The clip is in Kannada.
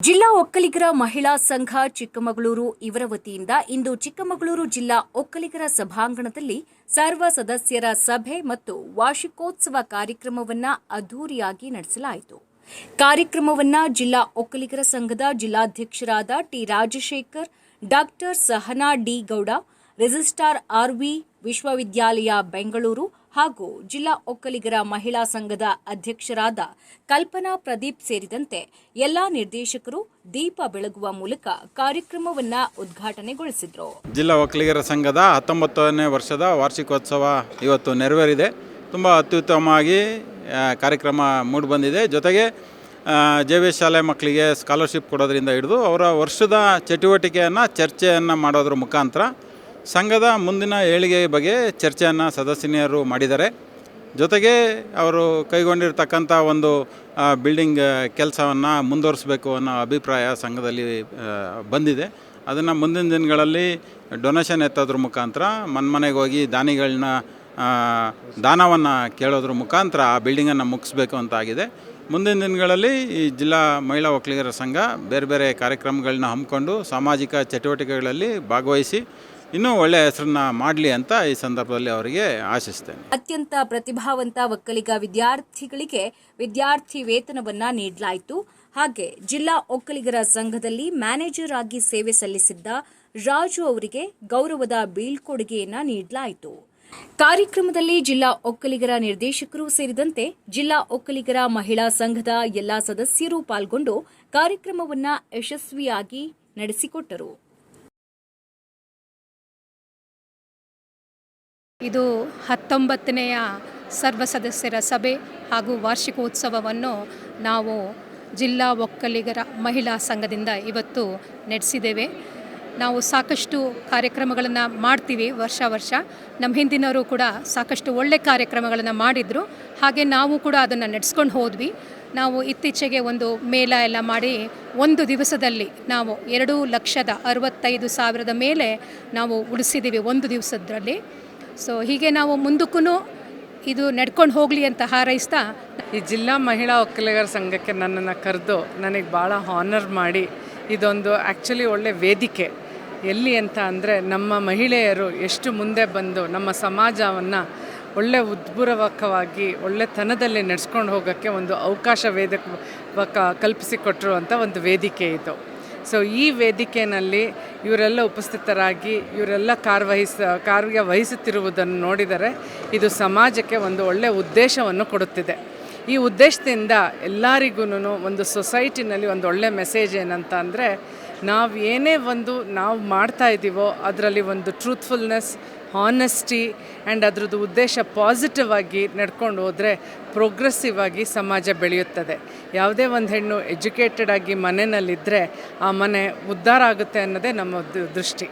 ಜಿಲ್ಲಾ ಒಕ್ಕಲಿಗರ ಮಹಿಳಾ ಸಂಘ ಚಿಕ್ಕಮಗಳೂರು ಇವರ ವತಿಯಿಂದ ಇಂದು ಚಿಕ್ಕಮಗಳೂರು ಜಿಲ್ಲಾ ಒಕ್ಕಲಿಗರ ಸಭಾಂಗಣದಲ್ಲಿ ಸರ್ವ ಸದಸ್ಯರ ಸಭೆ ಮತ್ತು ವಾರ್ಷಿಕೋತ್ಸವ ಕಾರ್ಯಕ್ರಮವನ್ನ ಅದ್ದೂರಿಯಾಗಿ ನಡೆಸಲಾಯಿತು. ಕಾರ್ಯಕ್ರಮವನ್ನ ಜಿಲ್ಲಾ ಒಕ್ಕಲಿಗರ ಸಂಘದ ಜಿಲ್ಲಾಧ್ಯಕ್ಷರಾದ T Rajashekar, doctor Sahana D Gowda, registrar RV ವಿಶ್ವವಿದ್ಯಾಲಯ ಬೆಂಗಳೂರು ಹಾಗೂ ಜಿಲ್ಲಾ ಒಕ್ಕಲಿಗರ ಮಹಿಳಾ ಸಂಘದ ಅಧ್ಯಕ್ಷರಾದ ಕಲ್ಪನಾ ಪ್ರದೀಪ್ ಸೇರಿದಂತೆ ಎಲ್ಲಾ ನಿರ್ದೇಶಕರು ದೀಪ ಬೆಳಗುವ ಮೂಲಕ ಕಾರ್ಯಕ್ರಮವನ್ನ ಉದ್ಘಾಟನೆಗೊಳಿಸಿದರು. ಜಿಲ್ಲಾ ಒಕ್ಕಲಿಗರ ಸಂಘದ ಹತ್ತೊಂಬತ್ತನೇ ವರ್ಷದ ವಾರ್ಷಿಕೋತ್ಸವ ಇವತ್ತು ನೆರವೇರಿದೆ. ತುಂಬ ಅತ್ಯುತ್ತಮವಾಗಿ ಕಾರ್ಯಕ್ರಮ ಮೂಡಿಬಂದಿದೆ. ಜೊತೆಗೆ ಜೆ ವಿ ಶಾಲೆ ಮಕ್ಕಳಿಗೆ ಸ್ಕಾಲರ್ಶಿಪ್ ಕೊಡೋದ್ರಿಂದ ಹಿಡಿದು ಅವರ ವರ್ಷದ ಚಟುವಟಿಕೆಯನ್ನು, ಚರ್ಚೆಯನ್ನು ಮಾಡೋದ್ರ ಮುಖಾಂತರ ಸಂಘದ ಮುಂದಿನ ಏಳಿಗೆಯ ಬಗ್ಗೆ ಚರ್ಚೆಯನ್ನು ಸದಸ್ಯನಿಯರು ಮಾಡಿದ್ದಾರೆ. ಜೊತೆಗೆ ಅವರು ಕೈಗೊಂಡಿರ್ತಕ್ಕಂಥ ಒಂದು ಬಿಲ್ಡಿಂಗ್ ಕೆಲಸವನ್ನು ಮುಂದುವರಿಸಬೇಕು ಅನ್ನೋ ಅಭಿಪ್ರಾಯ ಸಂಘದಲ್ಲಿ ಬಂದಿದೆ. ಅದನ್ನು ಮುಂದಿನ ದಿನಗಳಲ್ಲಿ ಡೊನೇಷನ್ ಎತ್ತೋದ್ರ ಮುಖಾಂತರ ಮನೆಗೆ ಹೋಗಿ ದಾನಿಗಳನ್ನ ದಾನವನ್ನು ಕೇಳೋದ್ರ ಮುಖಾಂತರ ಆ ಬಿಲ್ಡಿಂಗನ್ನು ಮುಗಿಸ್ಬೇಕು ಅಂತ ಆಗಿದೆ ಮುಂದಿನ ದಿನಗಳಲ್ಲಿ ಈ ಜಿಲ್ಲಾ ಮಹಿಳಾ ಒಕ್ಕಲಿಗರ ಸಂಘ ಬೇರೆ ಬೇರೆ ಕಾರ್ಯಕ್ರಮಗಳನ್ನ ಹಮ್ಮಿಕೊಂಡು ಸಾಮಾಜಿಕ ಚಟುವಟಿಕೆಗಳಲ್ಲಿ ಭಾಗವಹಿಸಿ ಇನ್ನೂ ಒಳ್ಳೆಯ ಹೆಸರನ್ನ ಮಾಡಲಿ ಅಂತ ಈ ಸಂದರ್ಭದಲ್ಲಿ ಅವರಿಗೆ ಆಶಿಸ್ತೇನೆ. ಅತ್ಯಂತ ಪ್ರತಿಭಾವಂತ ಒಕ್ಕಲಿಗ ವಿದ್ಯಾರ್ಥಿಗಳಿಗೆ ವಿದ್ಯಾರ್ಥಿ ವೇತನವನ್ನ ನೀಡಲಾಯಿತು. ಹಾಗೆ ಜಿಲ್ಲಾ ಒಕ್ಕಲಿಗರ ಸಂಘದಲ್ಲಿ ಮ್ಯಾನೇಜರ್ ಆಗಿ ಸೇವೆ ಸಲ್ಲಿಸಿದ್ದ ರಾಜು ಅವರಿಗೆ ಗೌರವದ ಬೀಳ್ಕೊಡುಗೆಯನ್ನ ನೀಡಲಾಯಿತು. ಕಾರ್ಯಕ್ರಮದಲ್ಲಿ ಜಿಲ್ಲಾ ಒಕ್ಕಲಿಗರ ನಿರ್ದೇಶಕರು ಸೇರಿದಂತೆ ಜಿಲ್ಲಾ ಒಕ್ಕಲಿಗರ ಮಹಿಳಾ ಸಂಘದ ಎಲ್ಲಾ ಸದಸ್ಯರು ಪಾಲ್ಗೊಂಡು ಕಾರ್ಯಕ್ರಮವನ್ನ ಯಶಸ್ವಿಯಾಗಿ ನಡೆಸಿಕೊಟ್ಟರು. ಇದು ಹತ್ತೊಂಬತ್ತನೆಯ ಸರ್ವ ಸದಸ್ಯರ ಸಭೆ ಹಾಗೂ ವಾರ್ಷಿಕೋತ್ಸವವನ್ನು ನಾವು ಜಿಲ್ಲಾ ಒಕ್ಕಲಿಗರ ಮಹಿಳಾ ಸಂಘದಿಂದ ಇವತ್ತು ನಡೆಸಿದ್ದೇವೆ. ನಾವು ಸಾಕಷ್ಟು ಕಾರ್ಯಕ್ರಮಗಳನ್ನು ಮಾಡ್ತೀವಿ ವರ್ಷ ವರ್ಷ. ನಮ್ಮ ಹಿಂದಿನವರು ಕೂಡ ಸಾಕಷ್ಟು ಒಳ್ಳೆ ಕಾರ್ಯಕ್ರಮಗಳನ್ನು ಮಾಡಿದರು. ಹಾಗೆ ನಾವು ಕೂಡ ಅದನ್ನು ನಡೆಸ್ಕೊಂಡು ಹೋದ್ವಿ. ನಾವು ಇತ್ತೀಚೆಗೆ ಒಂದು ಮೇಳ ಎಲ್ಲ ಮಾಡಿ ಒಂದು ದಿವಸದಲ್ಲಿ ನಾವು ಎರಡು ಲಕ್ಷದ ಅರವತ್ತೈದು ಸಾವಿರದ ಮೇಲೆ ನಾವು ಉಳಿಸಿದ್ದೀವಿ ಒಂದು ದಿವಸದಲ್ಲಿ. ಸೊ ಹೀಗೆ ನಾವು ಮುಂದಕ್ಕೂ ಇದು ನಡ್ಕೊಂಡು ಹೋಗಲಿ ಅಂತ ಹಾರೈಸ್ತಾ ಈ ಜಿಲ್ಲಾ ಮಹಿಳಾ ಒಕ್ಕಲಿಗರ ಸಂಘಕ್ಕೆ ನನ್ನನ್ನು ಕರೆದು ನನಗೆ ಭಾಳ ಹಾನರ್ ಮಾಡಿ ಇದೊಂದು ಆ್ಯಕ್ಚುಲಿ ಒಳ್ಳೆ ವೇದಿಕೆ. ಎಲ್ಲಿ ಅಂತ ಅಂದರೆ ನಮ್ಮ ಮಹಿಳೆಯರು ಎಷ್ಟು ಮುಂದೆ ಬಂದು ನಮ್ಮ ಸಮಾಜವನ್ನು ಒಳ್ಳೆ ಉದ್ಭುರವಕವಾಗಿ ಒಳ್ಳೆತನದಲ್ಲಿ ನಡೆಸ್ಕೊಂಡು ಹೋಗೋಕ್ಕೆ ಒಂದು ಅವಕಾಶ ವೇದಕ ಅಂತ ಒಂದು ವೇದಿಕೆ ಇದು. ಸೊ ಈ ವೇದಿಕೆಯಲ್ಲಿ ಇವರೆಲ್ಲ ಉಪಸ್ಥಿತರಾಗಿ, ಇವರೆಲ್ಲ ಕಾರ್ವಹಿಸ ಕಾರ್ಯ ವಹಿಸುತ್ತಿರುವುದನ್ನು ನೋಡಿದರೆ ಇದು ಸಮಾಜಕ್ಕೆ ಒಂದು ಒಳ್ಳೆಯ ಉದ್ದೇಶವನ್ನು ಕೊಡುತ್ತಿದೆ. ಈ ಉದ್ದೇಶದಿಂದ ಎಲ್ಲರಿಗೂ ಒಂದು ಸೊಸೈಟಿನಲ್ಲಿ ಒಂದು ಒಳ್ಳೆಯ ಮೆಸೇಜ್ ಏನಂತ ಅಂದರೆ, ನಾವು ಏನೇ ಒಂದು ನಾವು ಮಾಡ್ತಾ ಇದ್ದೀವೋ ಅದರಲ್ಲಿ ಒಂದು ಟ್ರೂತ್ಫುಲ್ನೆಸ್ ಹಾನೆಸ್ಟಿ ಆ್ಯಂಡ್ ಅದರದ್ದು ಉದ್ದೇಶ ಪಾಸಿಟಿವ್ ಆಗಿ ನಡ್ಕೊಂಡು ಹೋದರೆ ಪ್ರೋಗ್ರೆಸಿವ್ ಆಗಿ ಸಮಾಜ ಬೆಳೆಯುತ್ತದೆ. ಯಾವುದೇ ಒಂದು ಹೆಣ್ಣು ಎಜುಕೇಟೆಡ್ ಆಗಿ ಮನೆಯಲ್ಲಿದ್ದರೆ ಆ ಮನೆ ಉದ್ಧಾರ ಆಗುತ್ತೆ ಅನ್ನೋದೇ ನಮ್ಮ ದೃಷ್ಟಿ.